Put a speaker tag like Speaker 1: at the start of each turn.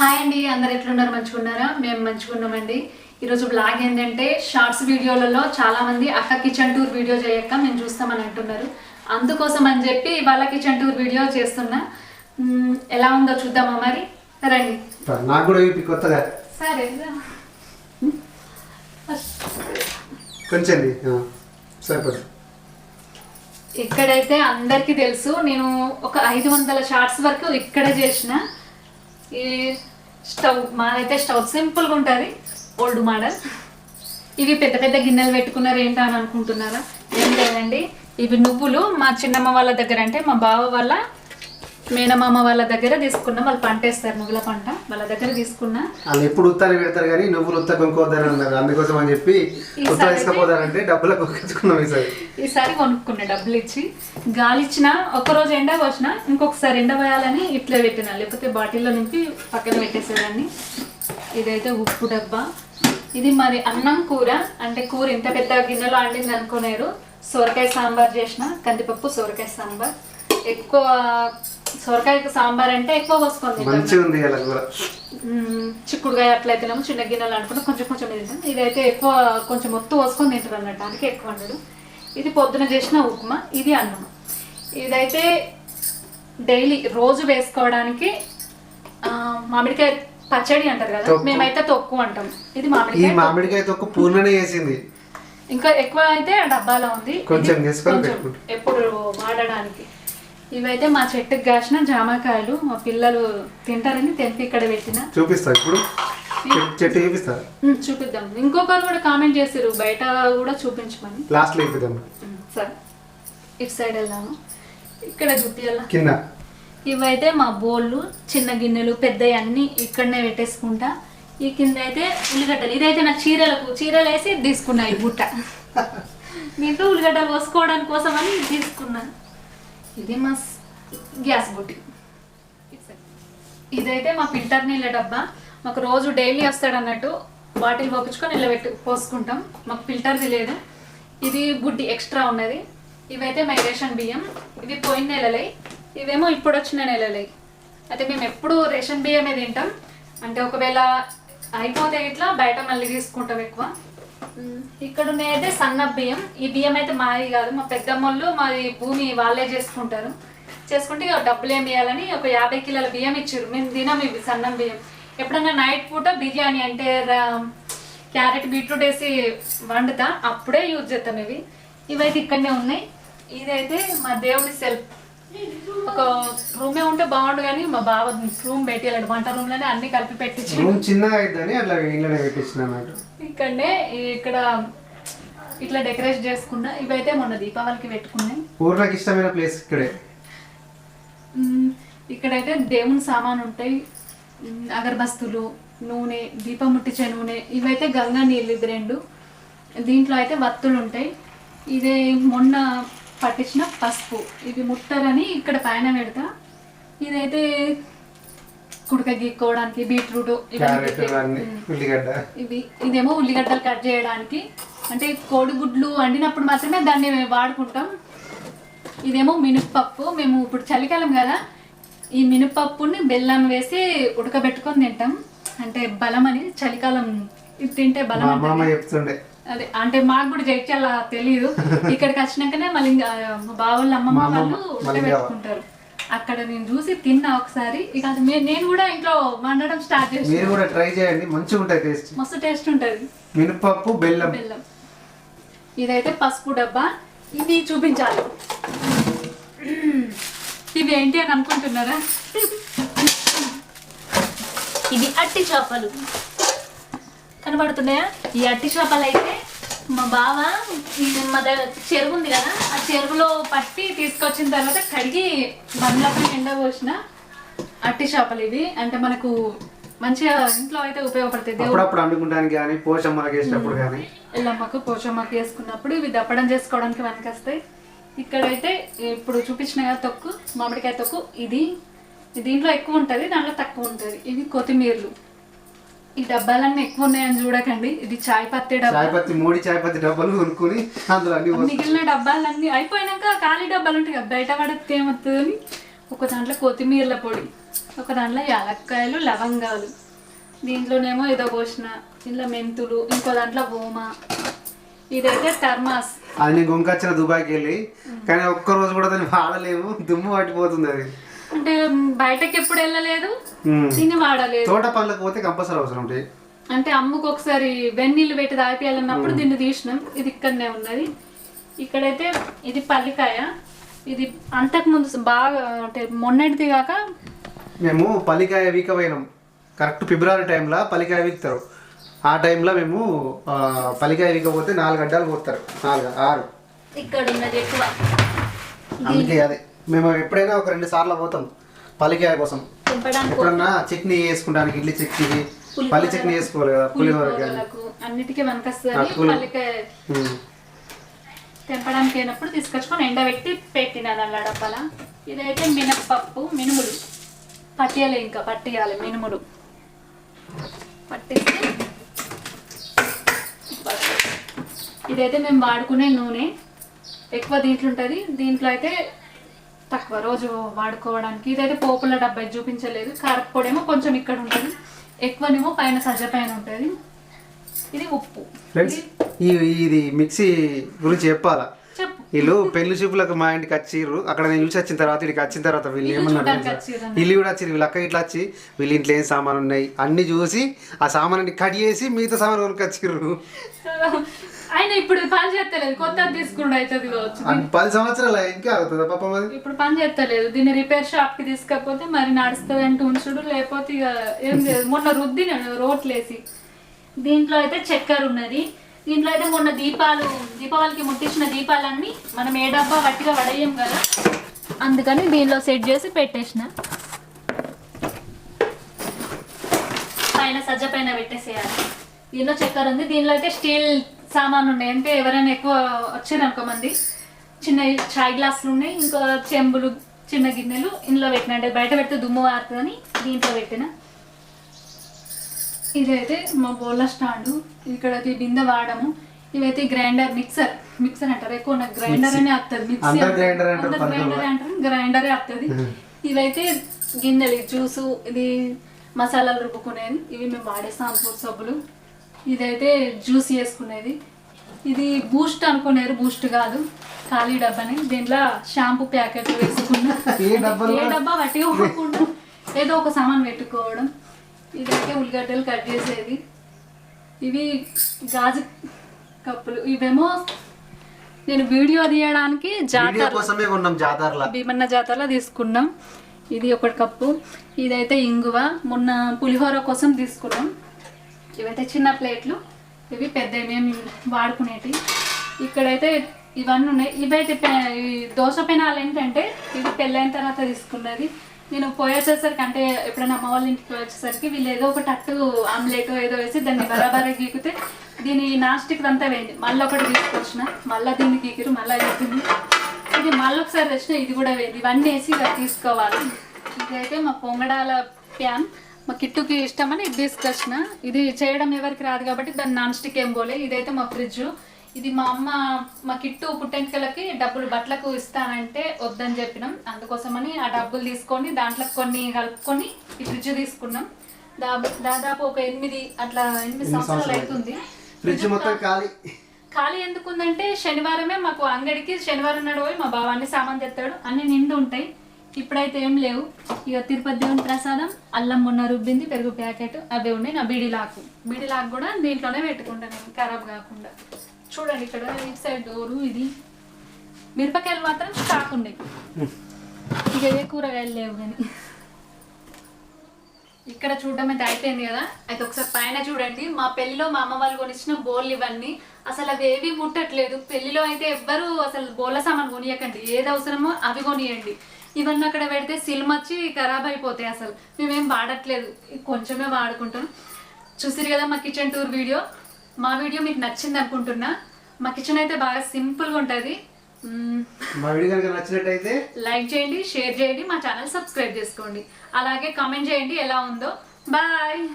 Speaker 1: Hi అండి అందరు ఎట్లున్నారు? మంచుకున్నారా మేము మంచుకున్నామండి ఈరోజు బ్లాగ్ ఏంటంటే షార్ట్స్ వీడియోలలో చాలా మంది అక్క కిచెన్ టూర్ వీడియో చేయక్క మేము చూస్తామని అంటున్నారు. అందుకోసం అని చెప్పి వాళ్ళ కిచెన్ టూర్ వీడియో చేస్తున్నా. ఎలా ఉందో చూద్దామా మరి? రండి.
Speaker 2: నాకు కూడా ఇవి కొత్తగా.
Speaker 1: సరే.
Speaker 2: కొంచెం సరిపోదు
Speaker 1: ఇక్కడైతే అందరికీ తెలుసు నేను ఒక ఐదు వందల షార్ట్స్ వరకు ఇక్కడే చేసిన. ఈ స్టవ్ మాదైతే స్టవ్ సింపుల్గా ఉంటుంది. ఓల్డ్ మోడల్ ఇవి పెద్ద పెద్ద గిన్నెలు పెట్టుకున్నారు ఏంటా అని అనుకుంటున్నారా? ఏం లేదండి. ఇవి నువ్వులు మా చిన్నమ్మ వాళ్ళ దగ్గర అంటే మా బావ వాళ్ళ మేనమామ వాళ్ళ దగ్గర తీసుకున్నా వాళ్ళు పంట వేస్తారు నువ్వుల పంట వాళ్ళ దగ్గర తీసుకున్నా.
Speaker 2: వాళ్ళు ఎప్పుడు ఉత్తాన్ని పెడతారు కానీ నువ్వులు ఉత్త కొనుక్కోవద్దని అన్నారు. అందుకోసం అని చెప్పి ఉత్త తీసుకుపోతారంటే డబ్బులకు కొనుక్కొచ్చుకున్నాం ఈసారి.
Speaker 1: ఈసారి కొనుక్కున్నా డబ్బులు ఇచ్చి గాలి ఇచ్చిన ఒక రోజు ఎండ పోసిన ఇంకొకసారి ఎండ పోయాలని ఇట్లా పెట్టిన. లేకపోతే బాటిల్లో నింపి పక్కన పెట్టేసేదాన్ని. ఇదైతే ఉప్పు డబ్బా. ఇది మరి అన్నం కూర. అంటే కూర ఇంత పెద్ద గిన్నెలో వండింది అనుకోలేరు సొరకాయ సాంబార్ చేసిన కందిపప్పు సొరకాయ సాంబార్. ఎక్కువ సొరకాయ సాంబార్ అంటే ఎక్కువ పోసుకొని.
Speaker 2: మంచిగా ఉంది ఇలా కూర.
Speaker 1: మ్మ్, చిక్కుడుకాయ అట్లయితేనేమో చిన్న గిన్నెలు అనుకుంటే కొంచెం కొంచెం తింటాం. ఇదైతే ఎక్కువ కొంచెం మొత్తం పోసుకొని తింటారు అన్నట్టు. అందుకే ఎక్కువ వండడు ఇది పొద్దున చేసిన ఉప్మా ఇది అన్నం. ఇదైతే డైలీ రోజు వేసుకోవడానికి మామిడికాయ పచ్చడి అంటారు కదా. మేమైతే తొక్కు అంటాం. ఇది మామిడికాయ
Speaker 2: మామిడికాయ తొక్క పూర్ణనే వేసింది
Speaker 1: ఇంకా ఎక్కువ అయితే డబ్బాలో ఉంది.
Speaker 2: కొంచెం.
Speaker 1: ఎప్పుడు వాడడానికి. ఇవైతే మా చెట్టుకి కాసిన జామకాయలు మా పిల్లలు తింటారని తెంపి ఇక్కడ పెట్టిన.
Speaker 2: చూపిస్తా ఇప్పుడు? చెట్టు- చూపిస్తా?
Speaker 1: చూపిద్దాం. ఇంకొకరు కూడా కామెంట్ చేసారు బయట కూడా చూపించమని.
Speaker 2: లాస్ట్లో
Speaker 1: ఉమ్, సరే. ఇటు సైడ్ వెళ్దాము. ఇక్కడ చూపియాల
Speaker 2: కింద.
Speaker 1: ఇవైతే మా బోళ్ళు చిన్న గిన్నెలు పెద్దవి అన్ని ఇక్కడనే పెట్టేసుకుంటా. ఈ కింద అయితే ఉల్లిగడ్డలు. ఇదైతే నాకు చీరలకు చీరలు వేసి తీసుకున్నా ఈ బుట్ట. దీంట్లో ఉల్లిగడ్డలు పోసుకోవడానికి కోసం అని ఇది మా గ్యాస్ బుట్టి. ఇదైతే మా ఫిల్టర్ నీళ్ళ డబ్బా. మాకు రోజు డైలీ వస్తాడు అన్నట్టు బాటిల్ పోపించుకొని ఇలా పెట్టు పోసుకుంటాం. మాకు ఫిల్టర్ది లేదు. ఇది బుడ్డి ఎక్స్ట్రా ఉన్నది. ఇవైతే మా రేషన్ బియ్యం. ఇవి పోయిన నెలలై. ఇవేమో ఇప్పుడు వచ్చిన నెలలై. అయితే మేము ఎప్పుడు రేషన్ బియ్యమే తింటాం. అంటే ఒకవేళ అయిపోతే ఇట్లా బయట మళ్ళీ తీసుకుంటాం ఎక్కువ. ఇక్కడ ఉన్నాయి అయితే సన్న బియ్యం. ఈ బియ్యం అయితే మాది కాదు మా పెద్దమ్మళ్ళు మాది భూమి వాళ్ళే చేసుకుంటారు. చేసుకుంటే డబ్బులు ఏమి ఇవ్వాలని ఒక యాభై కిలోల బియ్యం ఇచ్చారు. మేము తినాం ఇవి సన్నం బియ్యం. ఎప్పుడన్నా నైట్ పూట బిర్యానీ అంటే రా- క్యారెట్ బీట్రూట్ వేసి వండుతా అప్పుడే యూజ్ చేస్తాం ఇవి. ఇవైతే ఇక్కడనే ఉన్నాయి. ఇదైతే మా దేవుడి సెల్ఫ్. ఒక రూమే ఉంటే బాగుండు కానీ మా బావ రూమ్ పెట్టేయాలి వంట రూమ్లోనే అన్ని కలిపి పెట్టించి.
Speaker 2: రూమ్ చిన్నగా అయిద్దని అట్లా ఇంట్లోనే పెట్టించిన
Speaker 1: ఇక్కడనే ఇక్కడ ఇట్లా డెకరేట్ చేసుకున్నా. ఇవైతే మొన్న దీపావళికి పెట్టుకున్నాయి.
Speaker 2: పూర్ణకి ఇష్టమైన ప్లేస్ ఇక్కడే.
Speaker 1: ఇక్కడైతే దేవుని సామాన్ ఉంటాయి. అగరబస్తులు నూనె దీపం ముట్టించే నూనె ఇవైతే గంగా నీళ్ళు ఇది రెండు. దీంట్లో అయితే వత్తులు ఉంటాయి. ఇదే మొన్న పట్టించిన పసుపు. ఇవి ముట్టరని ఇక్కడ పైన పెడతా. ఇదైతే కుడక గీక్కోవడానికి బీట్రూట్ ఇవి ఇదేమో ఉల్లిగడ్డలు కట్ చేయడానికి. అంటే కోడిగుడ్లు వండినప్పుడు మాత్రమే దాన్ని వాడుకుంటాం. ఇదేమో మినప్పప్పు. మేము ఇప్పుడు చలికాలం కదా. ఈ మినప్పప్పుని బెల్లం వేసి ఉడకబెట్టుకొని తింటాం. అంటే బలం అని చలికాలం ఇది తింటే బలం
Speaker 2: చెప్తుండే
Speaker 1: అదే అంటే మాకు కూడా జైత్యాల తెలియదు ఇక్కడికి వచ్చినాకనే మళ్ళీ బావోళ్ళ అమ్మమ్మ వాళ్ళు ఉడకబెట్టుకుంటారు అక్కడ నేను చూసి తిన్నా ఒకసారి. ఇక అది నేను కూడా ఇంట్లో వండడం స్టార్ట్ చేసి
Speaker 2: మీరు కూడా ట్రై చేయండి మంచిగా ఉంటాయి టేస్ట్.
Speaker 1: మస్తు టేస్ట్ ఉంటుంది.
Speaker 2: మినపప్పు బెల్లం.
Speaker 1: బెల్లం. ఇదైతే పసుపు డబ్బా. ఇది చూపించాలి. ఇవి ఏంటి అని అనుకుంటున్నారా? ఇది అట్టి చేపలు. కనబడుతున్నాయా? ఈ అట్టి చేపలు అయితే మా బావ ఈ మా దగ్గర చెరువు ఉంది కదా ఆ చెరువులో పట్టి తీసుకొచ్చిన తర్వాత కడిగి బండ్లపై ఎండ పోసిన అట్టి చేపలు ఇవి. అంటే మనకు మంచిగా ఇంట్లో అయితే
Speaker 2: అప్పుడప్పుడు వండుకుంటానికి కానీ పోషమ్మలకి వేసినప్పుడు కానీ.
Speaker 1: ఎల్లమ్మకు పోచమ్మకు వేసుకున్నప్పుడు ఇవి దప్పడం చేసుకోవడానికి వస్తాయి ఇక్కడైతే ఇప్పుడు చూపించిన తొక్కు మామిడికాయ తొక్కు ఇది దీంట్లో ఎక్కువ ఉంటుంది దాంట్లో తక్కువ ఉంటుంది. ఇవి కొత్తిమీరలు. ఈ డబ్బాలన్నీ ఎక్కువ ఉన్నాయని చూడకండి. ఇది చాయ్ పత్తి డబ్బా.
Speaker 2: చాయ్ పత్తి మూడి చాయ్ పత్తి డబ్బాలు కొనుక్కొని అందులో అన్ని
Speaker 1: మిగిలిన డబ్బాలన్నీ అయిపోయినాక ఖాళీ డబ్బాలు ఉంటాయి కదా బయట పడితే ఏమవుతుందని ఒక దాంట్లో కొత్తిమీరల పొడి ఒక దాంట్లో యాలక్కాయలు లవంగాలు. దీంట్లోనేమో ఏదో పోసిన ఇంట్లో మెంతులు ఇంకో దాంట్లో ఓమ. ఇదైతే టర్మాస్
Speaker 2: అది నేను గొంకొచ్చిన దుబాయ్కి వెళ్ళి కానీ ఒక్క రోజు కూడా దాన్ని వాడలేము దుమ్ము పట్టిపోతుంది అది.
Speaker 1: అంటే బయటకి ఎప్పుడు వెళ్ళలేదు. తిని వాడలేదు.
Speaker 2: తోట పనులకు పోతే కంపల్సరీ అవసరం ఉంటాయి
Speaker 1: అంటే అమ్ముకు ఒకసారి వెన్నీళ్ళు పెట్టి తాగిపోయాలన్నప్పుడు దీన్ని తీసినాం. ఇది ఇక్కడనే ఉన్నది. ఇక్కడైతే ఇది పల్లికాయ. ఇది అంతకు ముందు బాగా అంటే మొన్నటిది కాక
Speaker 2: మేము పల్లికాయ వీక పోయినాం కరెక్ట్ ఫిబ్రవరి టైంలో పల్లికాయ వీక్తారు. ఆ టైంలో మేము పల్లికాయ వీకపోతే నాలుగు అడ్డాలు పోతారు నాలుగు ఆరు.
Speaker 1: ఇక్కడ ఉన్నది ఎక్కువ.
Speaker 2: అందుకే అదే. మేము ఎప్పుడైనా ఒక రెండు సార్లు పోతాం పల్లికాయ కోసం. ఎప్పుడన్నా చట్నీ వేసుకుంటానికి ఇడ్లీ చట్నీ పల్లి చట్నీ వేసుకోవాలి కదా పులిహోర
Speaker 1: అన్నిటికీ పల్లికాయ. తెంపడానికి అయినప్పుడు తీసుకొచ్చుకొని ఎండబెట్టి పెట్టినాను అలా డబ్బాల. ఇదైతే మినప్పప్పు మినుములు. పట్టియాలి ఇంకా పట్టియాలి మినుములు. పట్టిస్తే ఇదైతే మేము వాడుకునే నూనె. ఎక్కువ దీంట్లో ఉంటుంది. దీంట్లో అయితే తక్కువ రోజు వాడుకోవడానికి. ఇదైతే పోపుల డబ్బా చూపించలేదు. కారపొడేమో కొంచెం ఇక్కడ ఉంటుంది. ఎక్కువనేమో పైన సజ్జ పైన ఉంటుంది. ఇది ఉప్పు.
Speaker 2: ఇది మిక్సీ గురించి చెప్పాలా?
Speaker 1: చెప్పు.
Speaker 2: వీళ్ళు పెళ్ళి చూపులకు మా ఇంటికి వచ్చిర్రు. అక్కడ నేను చూసి వచ్చిన తర్వాత ఇక్కడికి వచ్చిన తర్వాత వీళ్ళు ఏమన్నారు ఇల్లు కూడా వచ్చిర్రు. వీళ్ళు అక్క ఇట్లా వచ్చి వీళ్ళ ఇంట్లో ఏం సామాన్ ఉన్నాయి? అన్ని చూసి ఆ సామాన్ కట్ చేసి మిగతా సామాన్ కొనుక్కి వచ్చిర్రు
Speaker 1: ఆయన ఇప్పుడు పని చేస్తలేదు కొత్త తీసుకుండా అవుతుంది కావచ్చు.
Speaker 2: పది సంవత్సరాలు ఇంకా అవుతుందా పాపం అది
Speaker 1: ఇప్పుడు పని చేస్తలేదు దీన్ని రిపేర్ షాప్కి తీసుకపోతే మరి నడుస్తుంది అంటే ఉంచుడు లేకపోతే ఇక ఏం లేదు. మొన్న రుద్ది నేను రోట్లేసి దీంట్లో అయితే చక్కెర ఉన్నది. దీంట్లో అయితే మొన్న దీపాలు దీపావళికి ముట్టించిన దీపాలన్నీ మనం ఏ డబ్బా వట్టిగా పడేయం కదా అందుకని దీనిలో సెట్ చేసి పెట్టేసిన. పైన సజ్జ పైన పెట్టేసేయాలి. దీనిలో చక్కెర ఉంది. దీనిలో అయితే స్టీల్ సామాన్ ఉన్నాయి. అంటే ఎవరైనా ఎక్కువ వచ్చారు అనుకో మంది చిన్న చాయ్ గ్లాసులు ఉన్నాయి ఇంకా చెంబులు చిన్న గిన్నెలు ఇందులో పెట్టిన. అంటే బయట పెడితే దుమ్ము వారుతుందని దీంట్లో పెట్టిన. ఇదైతే మా బోళ్ళ స్టాండు. ఇక్కడ బిందె వాడము. ఇవైతే గ్రైండర్ మిక్సర్. మిక్సర్ అంటారు. ఎక్కువ నాకు గ్రైండర్ అనే వస్తుంది మిక్సీ. గ్రైండర్ అంటారు గ్రైండరే వస్తుంది ఇవైతే గిన్నెలు జ్యూసు ఇది మసాలాలు రుబ్బుకునేది. ఇవి మేము వాడే సాంపూర్ సబ్బులు. ఇదైతే జ్యూస్ చేసుకునేది ఇది బూస్ట్ అనుకునేది బూస్ట్ కాదు. ఖాళీ డబ్బాని. దీంట్లో షాంపూ ప్యాకెట్లు వేసుకున్నా.
Speaker 2: ఏ
Speaker 1: డబ్బా పట్టి ఇవ్వకుండా ఏదో ఒక సామాన్ పెట్టుకోవడం. ఇదైతే ఉల్లిగడ్డలు కట్ చేసేది. ఇవి గాజు కప్పులు. ఇవేమో నేను వీడియో తీయడానికి జాతర
Speaker 2: కోసమే కొన్నాం జాతరలా.
Speaker 1: భీమన్న జాతరలో తీసుకున్నాం. ఇది ఒకటి కప్పు. ఇదైతే ఇంగువ. మొన్న పులిహోర కోసం తీసుకున్నాం. ఇవైతే చిన్న ప్లేట్లు ఇవి పెద్ద మేము వాడుకునేటివి. ఇక్కడైతే ఇవన్నీ ఉన్నాయి. ఇవైతే ఈ దోశ పెనాలు ఏంటంటే ఇది పెళ్ళైన తర్వాత తీసుకున్నది. నేను పోయేసేసరికి అంటే ఎప్పుడైనా అమ్మ వాళ్ళ ఇంటికి వచ్చేసరికి వీళ్ళు ఏదో ఒక టట్టు ఆమ్లెట్ ఏదో వేసి దాన్ని బరాబరా గీకితే దీని నాస్టిక్ అంతా వేయండి. మళ్ళీ ఒకటి తీసుకొచ్చిన. మళ్ళీ దీన్ని గీకిరు మళ్ళీ గీకింది ఇది మళ్ళీ ఒకసారి తెచ్చిన ఇది కూడా వేయండి. ఇవన్నీ వేసి ఇక తీసుకోవాలి. ఇదైతే మా పొంగడాల ప్యాన్. మా కిట్టుకి ఇష్టమని ఇది తీసుకొచ్చిన ఇది చేయడం ఎవరికి రాదు కాబట్టి దాన్ని నాన్ స్టిక్ ఏం పోలే. ఇదైతే మా ఫ్రిడ్జ్. ఇది మా అమ్మ మా కిట్టు పుట్టెంటికలకి డబ్బులు బట్టలకు ఇస్తానంటే వద్దని చెప్పినాం. అందుకోసమని ఆ డబ్బులు తీసుకొని దాంట్లో కొన్ని కలుపుకొని ఈ ఫ్రిడ్జ్ తీసుకున్నాం. దాదాపు ఒక ఎనిమిది అట్లా ఎనిమిది సంవత్సరాలు అవుతుంది
Speaker 2: ఫ్రిడ్జ్ మొత్తం ఖాళీ.
Speaker 1: ఖాళీ ఎందుకుందంటే శనివారమే మాకు అంగడికి శనివారం నాడు పోయి మా బావ అన్ని సామాన్ తెస్తాడు. అన్ని నిండు ఉంటాయి ఇప్పుడైతే ఏం లేవు. ఇక తిరుపతి దేవుని ప్రసాదం అల్లం మొన్న రుబ్బింది పెరుగు ప్యాకెట్ అవే ఉన్నాయి. నా బీడీలాకు బీడీలాకు కూడా దీంట్లోనే పెట్టుకుంటాను నేను ఖరాబ్ కాకుండా. చూడండి ఇక్కడ ఇటు సైడ్ డోరు ఇది. మిరపకాయలు మాత్రం స్టాక్ ఉన్నాయి. ఇక ఏ కూరగాయలు లేవు కానీ. ఇక్కడ చూడడం అయితే అయిపోయింది కదా? అయితే ఒకసారి పైన చూడండి. మా పెళ్ళిలో మా అమ్మ వాళ్ళు కొనిచ్చిన బోళ్ళు ఇవన్నీ. అసలు అవి ఏవి ముట్టట్లేదు. పెళ్ళిలో అయితే ఎవ్వరు అసలు బోళ్ళ సామాన్ కొనియకండి. ఏది అవసరమో అవి కొనియండి. ఇవన్నీ అక్కడ పెడితే సిల్మచ్చి ఖరాబ్ అయిపోతాయి అసలు. మేమేం వాడట్లేదు. కొంచెమే వాడుకుంటాం. చూసిరు కదా మా కిచెన్ టూర్ వీడియో మా వీడియో మీకు నచ్చింది అనుకుంటున్నా. మా కిచెన్ అయితే బాగా సింపుల్గా ఉంటుంది. మ్మ్.
Speaker 2: మా వీడియో కనుక నచ్చినట్టయితే
Speaker 1: లైక్ చేయండి షేర్ చేయండి మా ఛానల్ సబ్స్క్రైబ్ చేసుకోండి. అలాగే కామెంట్ చేయండి ఎలా ఉందో. బాయ్